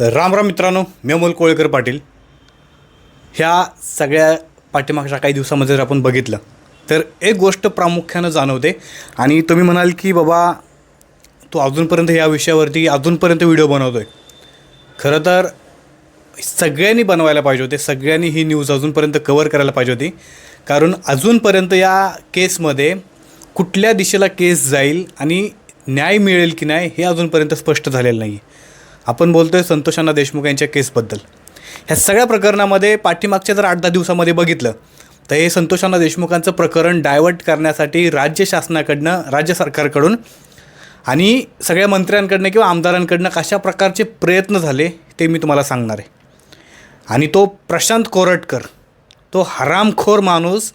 राम राम मित्रांनो मी अमोल कोळेकर पाटील. ह्या सगळ्या पाठीमागच्या काही दिवसामध्ये जर आपण बघितलं तर एक गोष्ट प्रामुख्यानं जाणवते आणि तुम्ही म्हणाल की बाबा तू अजूनपर्यंत या विषयावरती अजूनपर्यंत व्हिडिओ बनवतो आहे खरं तर सगळ्यांनी बनवायला पाहिजे होते सगळ्यांनी ही न्यूज अजूनपर्यंत कवर करायला पाहिजे होती. कारण अजूनपर्यंत या केसमध्ये कुठल्या दिशेला केस जाईल आणि न्याय मिळेल की नाही हे अजूनपर्यंत स्पष्ट झालेलं नाही आहे आपण बोलतो आहे संतोषांना देशमुख यांच्या केसबद्दल. ह्या सगळ्या प्रकरणामध्ये पाठीमागच्या जर आठ दहा दिवसामध्ये बघितलं तर हे संतोषांना देशमुखांचं प्रकरण डायवर्ट करण्यासाठी राज्य शासनाकडनं राज्य सरकारकडून आणि सगळ्या मंत्र्यांकडनं किंवा आमदारांकडनं कशा प्रकारचे प्रयत्न झाले ते मी तुम्हाला सांगणार आहे. आणि तो प्रशांत कोरटकर तो हरामखोर माणूस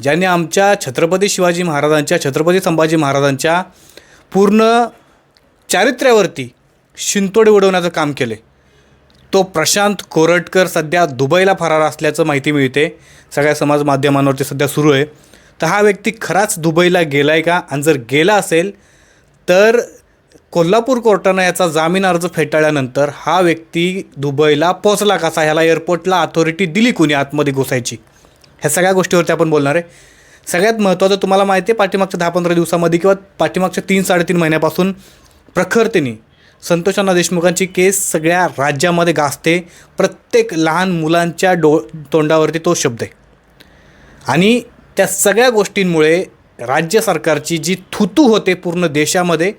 ज्याने आमच्या छत्रपती शिवाजी महाराजांच्या छत्रपती संभाजी महाराजांच्या पूर्ण चारित्र्यावरती शिंतोडे उडवण्याचं काम केले तो प्रशांत कोरटकर सध्या दुबईला फरार असल्याचं माहिती मिळते. सगळ्या समाज माध्यमांवरती सध्या सुरू आहे. तर हा व्यक्ती खराच दुबईला गेला आहे का? आणि जर गेला असेल तर कोल्हापूर कोर्टानं याचा जामीन अर्ज फेटाळल्यानंतर हा व्यक्ती दुबईला पोचला कसा ह्याला एअरपोर्टला अथॉरिटी दिली कुणी आतमध्ये घुसायची? ह्या सगळ्या गोष्टीवरती आपण बोलणार आहे. सगळ्यात महत्त्वाचं तुम्हाला माहिती आहे पाठीमागच्या दहा पंधरा दिवसामध्ये किंवा पाठीमागच्या तीन साडेतीन महिन्यापासून प्रखरतेने संतोषांना देशमुखांची केस सगळ्या राज्यामध्ये गाजते. प्रत्येक लहान मुलांच्या डो तोंडावरती तो शब्द आहे. आणि त्या सगळ्या गोष्टींमुळे राज्य सरकारची जी थुतू होते पूर्ण देशामध्ये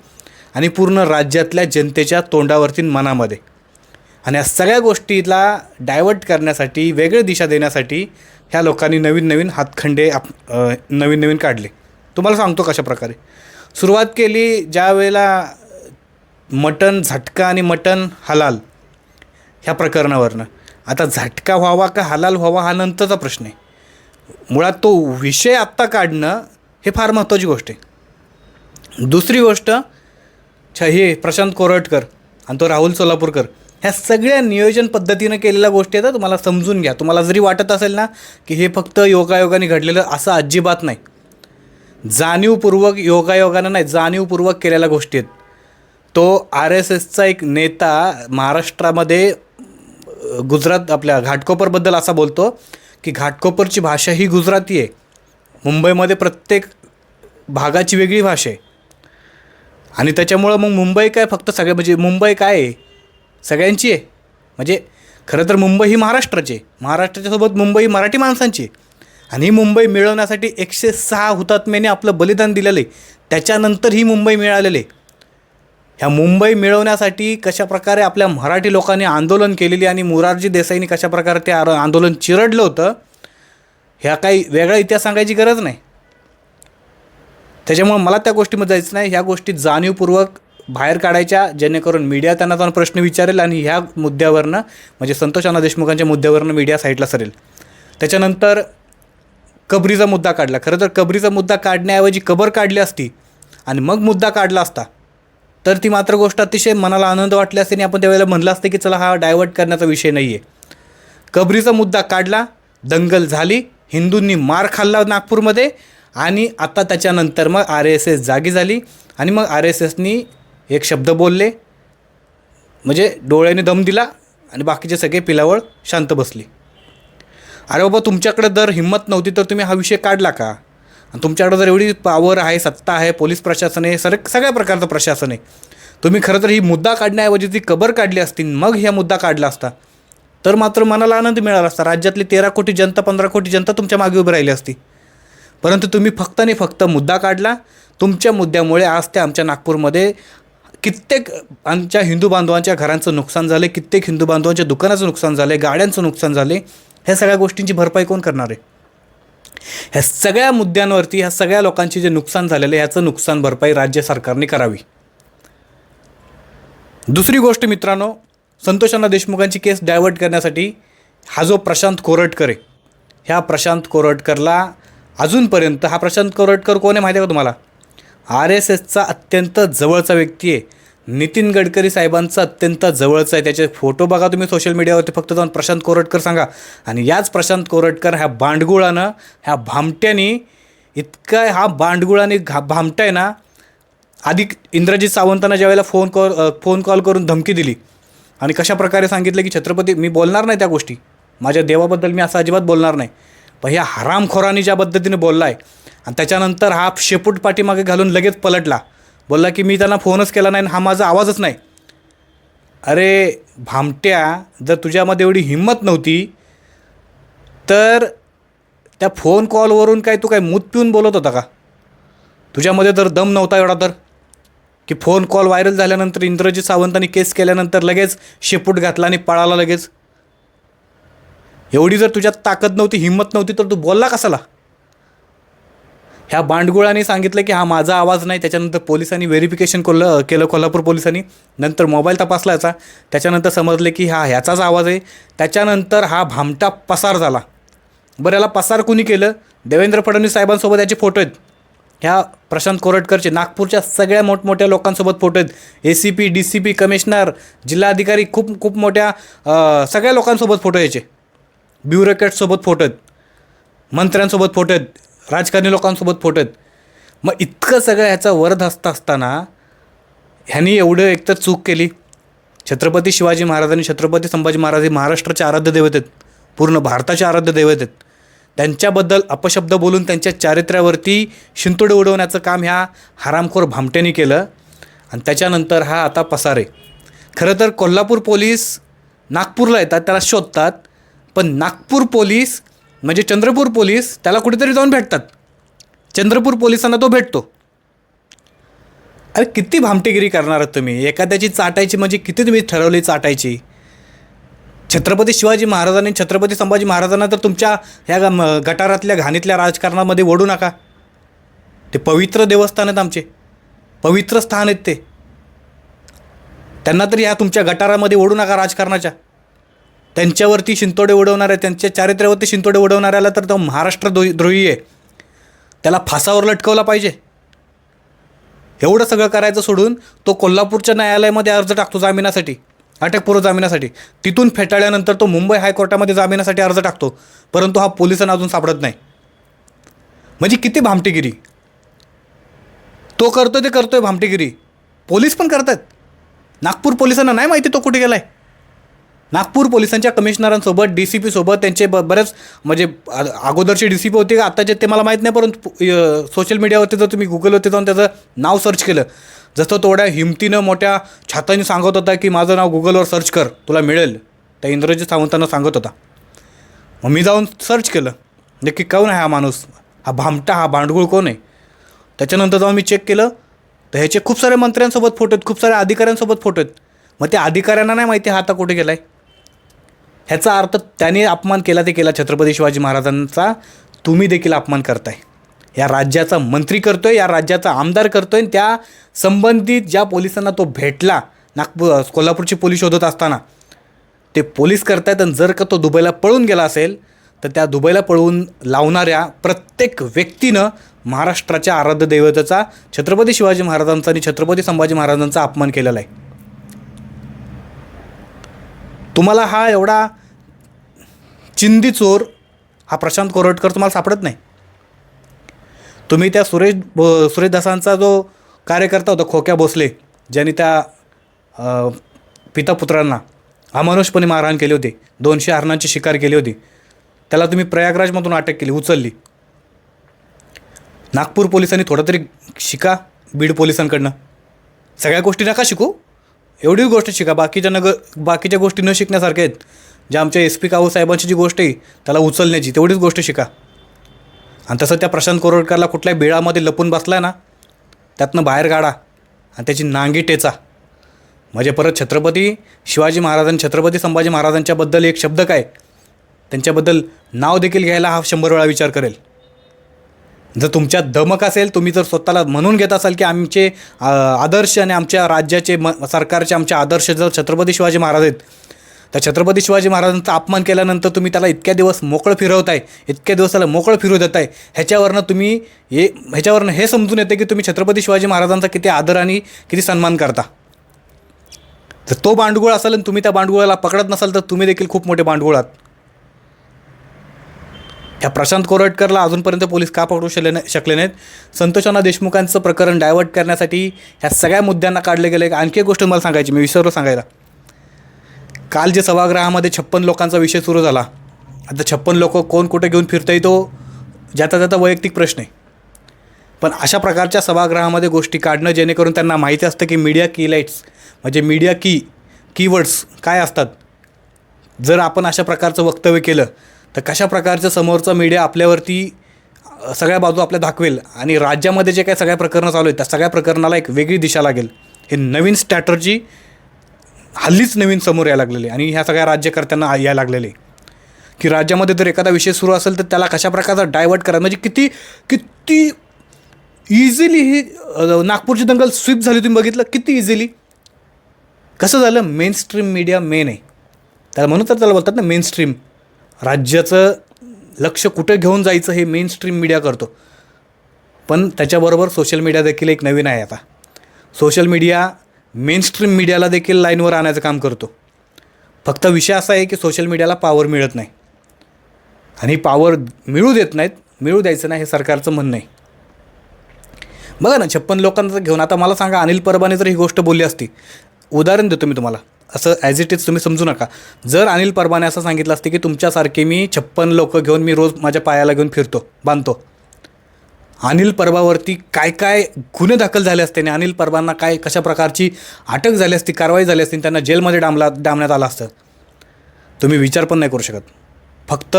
आणि पूर्ण राज्यातल्या जनतेच्या तोंडावरती मनामध्ये. आणि या सगळ्या गोष्टीला डायवर्ट करण्यासाठी वेगळी दिशा देण्यासाठी ह्या लोकांनी नवीन नवीन हातखंडे आप नवीन नवीन काढले. तुम्हाला सांगतो कशा प्रकारे सुरुवात केली ज्या वेळेला मटन झटका आणि मटन हलाल ह्या प्रकरणावरनं. आता झटका व्हावा का हलाल व्हावा हा नंतरचा प्रश्न आहे. मुळात तो विषय आत्ता काढणं हे फार महत्त्वाची गोष्ट आहे. दुसरी गोष्ट छ हे प्रशांत कोरटकर आणि तो राहुल सोलापूरकर ह्या सगळ्या नियोजन पद्धतीनं केलेल्या गोष्टी आहेत तुम्हाला समजून घ्या. तुम्हाला जरी वाटत असेल ना की हे फक्त योगायोगाने घडलेलं असं अजिबात नाही. जाणीवपूर्वक योगायोगानं नाही जाणीवपूर्वक केलेल्या गोष्टी आहेत. तो आर एस एसचा एक नेता महाराष्ट्रामध्ये गुजरात आपल्या घाटकोपरबद्दल असा बोलतो की घाटकोपरची भाषा ही गुजराती आहे. मुंबईमध्ये प्रत्येक भागाची वेगळी भाषा आहे. आणि त्याच्यामुळं मग मुंबई काय फक्त सगळे म्हणजे मुंबई काय आहे? सगळ्यांची आहे. म्हणजे खरं तर मुंबई ही महाराष्ट्राची आहे. महाराष्ट्राच्यासोबत मुंबई मराठी माणसांची आहे. आणि ही मुंबई मिळवण्यासाठी एकशे सहा हुतात्म्याने आपलं बलिदान दिलेलं आहे. त्याच्यानंतर ही मुंबई मिळालेली आहे. ह्या मुंबई मिळवण्यासाठी कशाप्रकारे आपल्या मराठी लोकांनी आंदोलन केलेली आणि मोरारजी देसाईंनी कशाप्रकारे ते आंदोलन चिरडलं होतं ह्या काही वेगळा इतिहास सांगायची गरज नाही. त्याच्यामुळे मला त्या गोष्टीमध्ये जायचं नाही. ह्या गोष्टी जाणीवपूर्वक बाहेर काढायच्या जेणेकरून मीडिया त्यांना जाऊन प्रश्न विचारेल आणि ह्या मुद्द्यावरनं म्हणजे संतोष अण्णा देशमुखांच्या मुद्द्यावरनं मीडिया साईडला सरेल. त्याच्यानंतर कबरीचा मुद्दा काढला. खरं तर कबरीचा मुद्दा काढण्याऐवजी कबर काढली असती आणि मग मुद्दा काढला असता. तर ती मात्र गोष्ट अतिशय मनाला आनंद वाटली असते आणि आपण त्यावेळेला म्हणलं असतं की चला हा डायवर्ट करण्याचा विषय नाही आहे कबरीचा मुद्दा काढला दंगल झाली हिंदूंनी मार खाल्ला नागपूरमध्ये आणि आता त्याच्यानंतर मग आर एस एस जागी झाली आणि मग आर एस एसनी एक शब्द बोलले. म्हणजे डोळ्याने दम दिला आणि बाकीचे सगळे पिलावळ शांत बसली. अरे बाबा तुमच्याकडे जर हिंमत नव्हती तर तुम्ही हा विषय काढला का? आणि तुमच्याकडे जर एवढी पावर आहे सत्ता आहे पोलीस प्रशासन आहे सर सगळ्या प्रकारचं प्रशासन आहे. तुम्ही खरं तर ही मुद्दा काढण्याऐवजी ती कबर काढली असती मग ह्या मुद्दा काढला असता. तर मात्र मनाला आनंद मिळाला असता. राज्यातली तेरा कोटी जनता पंधरा कोटी जनता तुमच्या मागे उभी राहिली असती. परंतु तुम्ही फक्त आणि फक्त मुद्दा काढला. तुमच्या मुद्द्यामुळे आज त्या आमच्या नागपूरमध्ये कित्येक आमच्या हिंदू बांधवांच्या घरांचं नुकसान झाले कित्येक हिंदू बांधवांच्या दुकानाचं नुकसान झाले गाड्यांचं नुकसान झाले ह्या सगळ्या गोष्टींची भरपाई कोण करणार आहे? ह्या सगळ्या मुद्द्यांवरती ह्या सगळ्या लोकांचे जे नुकसान झालेलं आहे ह्याचं नुकसान भरपाई राज्य सरकारने करावी. दुसरी गोष्ट मित्रांनो संतोषांना देशमुखांची केस डायव्हर्ट करण्यासाठी हा जो प्रशांत कोरटकर आहे ह्या प्रशांत कोरटकरला अजूनपर्यंत हा प्रशांत कोरटकर कोण आहे माहिती आहे का तुम्हाला? आर एस एसचा अत्यंत जवळचा व्यक्ती आहे. नितीन गडकरी साहेबांचा अत्यंत जवळचा आहे. त्याचे फोटो बघा तुम्ही सोशल मीडियावरती फक्त जाऊन प्रशांत कोरटकर सांगा. आणि याच प्रशांत कोरटकर ह्या बांडगुळानं ह्या भामट्यानी इतका हा बांडगुळाने घा भामटा आहे ना आधी इंद्रजित सावंतांना ज्यावेळेला फोन कॉल फोन कॉल करून धमकी दिली आणि कशा प्रकारे सांगितलं की छत्रपती मी बोलणार नाही त्या गोष्टी. माझ्या देवाबद्दल मी असं अजिबात बोलणार नाही. पण ह्या हरामखोरांनी ज्या पद्धतीने बोलला आहे आणि त्याच्यानंतर हा शेपूट पाठीमागे घालून लगेच पलटला. बोलला की मी त्यांना फोनच केला नाही आणि हा माझा आवाजच नाही. अरे भामट्या जर तुझ्यामध्ये एवढी हिंमत नव्हती तर त्या फोन कॉलवरून काय तू काय मूत पिऊन बोलत होता का? तुझ्यामध्ये तर दम नव्हता एवढा तर? की फोन कॉल व्हायरल झाल्यानंतर इंद्रजित सावंतांनी केस केल्यानंतर लगेच शेपूट घातला आणि पळाला लगेच? एवढी जर तुझ्यात ताकद नव्हती हिंमत नव्हती तर तू बोलला कसाला ह्या बांडगुळाने सांगितलं की हा माझा आवाज नाही त्याच्यानंतर पोलिसांनी व्हेरिफिकेशन केलं केलं कोल्हापूर पोलिसांनी. नंतर मोबाईल तपासला याचा त्याच्यानंतर समजले की हा ह्याचाच आवाज आहे. त्याच्यानंतर हा भामटा पसार झाला. बरं याला पसार कुणी केलं? देवेंद्र फडणवीस साहेबांसोबत याचे फोटो आहेत. ह्या प्रशांत कोरटकरचे नागपूरच्या सगळ्या मोठमोठ्या लोकांसोबत फोटो आहेत. A C P D C P commissioner जिल्हाधिकारी खूप खूप मोठ्या सगळ्या लोकांसोबत फोटो याचे ब्युरोक्रॅटसोबत फोटो आहेत. मंत्र्यांसोबत फोटो आहेत. राजकारणी लोकांसोबत फोटो आहेत. मग इतकं सगळं ह्याचा वरद हसता असताना ह्यांनी एवढं एकतर चूक केली. छत्रपती शिवाजी महाराज आणि छत्रपती संभाजी महाराज हे महाराष्ट्राचे आराध्य दैवत आहेत. पूर्ण भारताचे आराध्य दैवत आहेत. त्यांच्याबद्दल अपशब्द बोलून त्यांच्या चारित्र्यावरती शिंतोडे उडवण्याचं काम ह्या हरामखोर भामट्यानी केलं. आणि त्याच्यानंतर हा आता पसार आहे. खरं तर कोल्हापूर पोलीस नागपूरला येतात त्याला शोधतात. पण नागपूर पोलीस म्हणजे चंद्रपूर पोलीस त्याला कुठेतरी जाऊन भेटतात. चंद्रपूर पोलिसांना तो भेटतो. अरे किती भामटेगिरी करणार आहात तुम्ही? एखाद्याची चाटायची म्हणजे किती तुम्ही ठरवली चाटायची? छत्रपती शिवाजी महाराजांनी छत्रपती संभाजी महाराजांना तर तुमच्या ह्या गटारातल्या घाणीतल्या राजकारणामध्ये ओढू नका. ते पवित्र देवस्थान आहेत आमचे. पवित्र स्थान आहेत ते. त्यांना तरी ह्या तुमच्या गटारामध्ये ओढू नका राजकारणाच्या. त्यांच्यावरती शिंतोडे उडवणाऱ्या त्यांच्या चारित्र्यावरती शिंतोडे उडवणाऱ्याला तर तो महाराष्ट्र द्रोही द्रोही आहे. त्याला फासावर लटकवला पाहिजे. एवढं सगळं करायचं सोडून तो कोल्हापूरच्या न्यायालयामध्ये अर्ज टाकतो जामिनासाठी अटकपूर्व जामिनासाठी. तिथून फेटाळल्यानंतर तो मुंबई हायकोर्टामध्ये जामिनासाठी अर्ज टाकतो परंतु हा पोलिसांना अजून सापडत नाही. म्हणजे किती भामटेगिरी. तो करतोय ते करतोय भामटेगिरी. पोलीस पण करतात. नागपूर पोलिसांना नाही माहिती तो कुठे गेला आहे नागपूर पोलिसांच्या कमिशनरांसोबत डी सी पीसोबत त्यांचे ब बरेच म्हणजे अगोदरचे डी सी पी होते का आत्ताचे ते मला माहीत नाही परंतु सोशल मीडियावरती जर तुम्ही गुगलवरती जाऊन त्याचं नाव सर्च केलं जसं तेवढ्या हिमतीनं मोठ्या छातांनी सांगत होता की माझं नाव गुगलवर सर्च कर तुला मिळेल. त्या इंद्रजित सावंतांना सांगत होता. मग मी जाऊन सर्च केलं. नक्की कोण आहे हा माणूस? हा भामटा हा भांडगुळ कोण आहे? त्याच्यानंतर जाऊन मी चेक केलं. तर ह्याचे खूप साऱ्या मंत्र्यांसोबत फोटो आहेत खूप साऱ्या अधिकाऱ्यांसोबत फोटो आहेत. मग त्या अधिकाऱ्यांना नाही माहिती हा आता कुठे गेला आहे ह्याचा अर्थ त्याने अपमान केला ते केला छत्रपती शिवाजी महाराजांचा. तुम्ही देखील अपमान करताय. या राज्याचा मंत्री करतोय या राज्याचा आमदार करतोय आणि त्या संबंधित ज्या पोलिसांना तो भेटला नागपूर कोल्हापूरचे पोलीस शोधत असताना ते पोलीस करतायत आणि जर का तो दुबईला पळून गेला असेल तर त्या दुबईला पळवून लावणाऱ्या प्रत्येक व्यक्तीनं महाराष्ट्राच्या आराध्य दैवताचा छत्रपती शिवाजी महाराजांचा आणि छत्रपती संभाजी महाराजांचा अपमान केलेला आहे. तुम्हाला हा एवढा चिंदी चोर हा प्रशांत कोरटकर तुम्हाला सापडत नाही. तुम्ही त्या सुरेश भो सुरेश दासांचा जो कार्यकर्ता होता खोक्या भोसले ज्यांनी त्या पितापुत्रांना अमानुषपणे मारहाण केली होती दोनशे हरणांची शिकार केली होती त्याला तुम्ही प्रयागराजमधून अटक केली उचलली. नागपूर पोलिसांनी थोडं तरी शिका बीड पोलिसांकडनं. सगळ्या गोष्टी नका शिकू एवढी गोष्ट शिका बाकीच्या नगर बाकीच्या गोष्टी न शिकण्यासारख्या आहेत. ज्या आमच्या एस पी काऊ साहेबांची जी गोष्ट आहे त्याला उचलण्याची तेवढीच गोष्ट शिका. आणि तसं त्या प्रशांत कोरोडकरला कुठल्याही बिळामध्ये लपून बसला ना त्यातनं बाहेर काढा आणि त्याची नांगी टेचा. म्हणजे परत छत्रपती शिवाजी महाराज आणि छत्रपती संभाजी महाराजांच्याबद्दल एक शब्द काय? त्यांच्याबद्दल नाव देखील घ्यायला हा शंभर वेळा विचार करेल. जर तुमच्यात दमक असेल तुम्ही जर स्वतःला म्हणून घेत असाल की आमचे आदर्श आणि आमच्या राज्याचे म सरकारचे आमचे आदर्श जर छत्रपती शिवाजी महाराज आहेत तर छत्रपती शिवाजी महाराजांचा अपमान केल्यानंतर तुम्ही त्याला इतक्या दिवस मोकळं फिरवताय इतक्या दिवस त्याला मोकळं फिरू देताय ह्याच्यावरनं तुम्ही हे ह्याच्यावरनं हे समजून येते की तुम्ही छत्रपती शिवाजी महाराजांचा किती आदर आणि किती सन्मान करता. जर तो बांडगुळ असेल आणि तुम्ही त्या बांडगुळाला पकडत नसाल तर तुम्ही देखील खूप मोठे बांडगुळ आहात. ह्या प्रशांत कोरटकरला अजूनपर्यंत पोलीस का पकडू शकले नाही शकले नाहीत? संतोषांना देशमुखांचं प्रकरण डायव्हर्ट करण्यासाठी ह्या सगळ्या मुद्द्यांना काढले गेले. आणखी एक गोष्ट मला सांगायची मी विसरलो सांगायला. काल जे सभागृहामध्ये छप्पन लोकांचा विषय सुरू झाला आता छप्पन लोक कोण कुठे घेऊन फिरतंय तो ज्याचा त्याचा वैयक्तिक प्रश्न आहे. पण अशा प्रकारच्या सभागृहामध्ये गोष्टी काढणं जेणेकरून त्यांना माहिती असतं की मीडिया कीलाइट्स म्हणजे मीडिया की कीवर्ड्स काय असतात? जर आपण अशा प्रकारचं वक्तव्य केलं तर कशा प्रकारचं समोरचा मीडिया आपल्यावरती सगळ्या बाजू आपल्या दाखवेल आणि राज्यामध्ये जे काही सगळ्या प्रकरणं चालू आहेत त्या सगळ्या प्रकरणाला एक वेगळी दिशा लागेल. हे नवीन स्ट्रॅटर्जी हल्लीच नवीन समोर यायला लागलेली आणि ह्या सगळ्या राज्यकर्त्यांना यायला लागलेले. आहे. की राज्यामध्ये जर एखादा विषय सुरू असेल तर त्याला कशा प्रकारचा डायवर्ट करा म्हणजे किती किती इझिली ही नागपूरची दंगल स्वीप झाली तुम्ही बघितलं? किती इझिली कसं झालं? मेन स्ट्रीम मीडिया मेन आहे. त्याला म्हणून तर त्याला बोलतात ना मेन स्ट्रीम राज्याचं लक्ष कुठे घेऊन जायचं हे मेन स्ट्रीम मीडिया करतो. पण त्याच्याबरोबर सोशल मीडिया देखील एक नवीन आहे आता. सोशल मीडिया मेन स्ट्रीम मीडियाला देखील लाईनवर आणायचं काम करतो. फक्त विषय असा आहे की सोशल मीडियाला पॉवर मिळत नाही. आणि पॉवर मिळू देत नाहीत मिळू द्यायचं नाही हे सरकारचं म्हणणं आहे. बघा ना छप्पन लोकांचं घेऊन आता मला सांगा अनिल परबाने जर ही गोष्ट बोलली असती उदाहरण देतो मी तुम्हाला. असं ॲज इट इज तुम्ही समजू नका. जर अनिल परबाने असं सांगितलं असते की तुमच्यासारखे मी छप्पन लोकं घेऊन मी रोज माझ्या पायाला घेऊन फिरतो बांधतो अनिल परबावरती काय काय गुन्हे दाखल झाले असते आणि अनिल परबांना काय कशा प्रकारची अटक झाली असती कारवाई झाली असती आणि त्यांना जेलमध्ये डांबला डांबण्यात आलं असतं? तुम्ही विचार पण नाही करू शकत. फक्त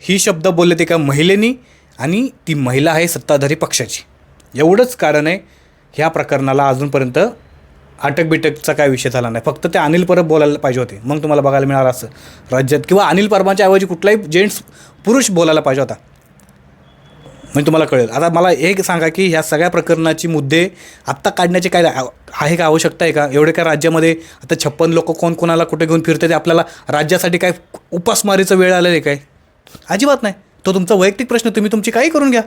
ही शब्द बोलले ते एका महिलेनी आणि ती महिला आहे सत्ताधारी पक्षाची. एवढंच कारण आहे ह्या प्रकरणाला अजूनपर्यंत अटक बिटकचा काय विषय झाला नाही. फक्त ते अनिल परब बोलायला पाहिजे होते. मग तुम्हाला बघायला मिळालं असं. राज्यात किंवा अनिल परबांच्या ऐवजी कुठलाही जेंट्स पुरुष बोलायला पाहिजे होता. म्हणजे तुम्हाला कळेल. आता मला एक सांगा की ह्या सगळ्या प्रकरणाची मुद्दे आत्ता काढण्याचे काय आहे का? आवश्यकता आहे का? एवढे काय राज्यामध्ये आता छप्पन लोक कोण कोणाला कुठे घेऊन फिरते ते आपल्याला राज्यासाठी काय उपासमारीचं वेळ आलेलं आहे काय? अजिबात नाही. तो तुमचा वैयक्तिक प्रश्न तुम्ही तुमची काही करून घ्या.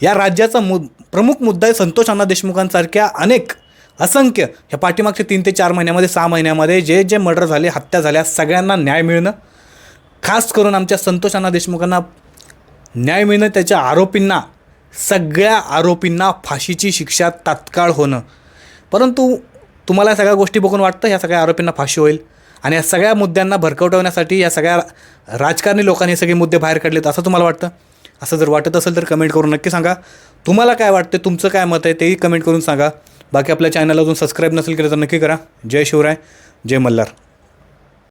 या राज्याचा मु प्रमुख मुद्दा आहे संतोष अण्णा देशमुखांसारख्या अनेक असंख्य ह्या पाठीमागच्या तीन ते चार महिन्यामध्ये सहा महिन्यामध्ये जे जे मर्डर झाले हत्या झाल्या सगळ्यांना न्याय मिळणं खास करून आमच्या संतोष अण्णा देशमुखांना न्याय मिळणं त्याच्या आरोपींना सगळ्या आरोपींना फाशीची शिक्षा तात्काळ होणं. परंतु तुम्हाला या सगळ्या गोष्टी बघून वाटतं ह्या सगळ्या आरोपींना फाशी होईल? आणि या सगळ्या मुद्द्यांना भरकवटवण्यासाठी या सगळ्या राजकारणी लोकांनी हे सगळे मुद्दे बाहेर काढलेत असं तुम्हाला वाटतं? असं जर वाटत असेल तर कमेंट करून नक्की सांगा. तुम्हाला काय वाटतं तुमचं काय मत आहे तेही कमेंट करून सांगा. बाकी आपल्या चॅनल अजून सबस्क्राईब नसेल केलं तर नक्की करा. जय शिवराय जय मल्हार.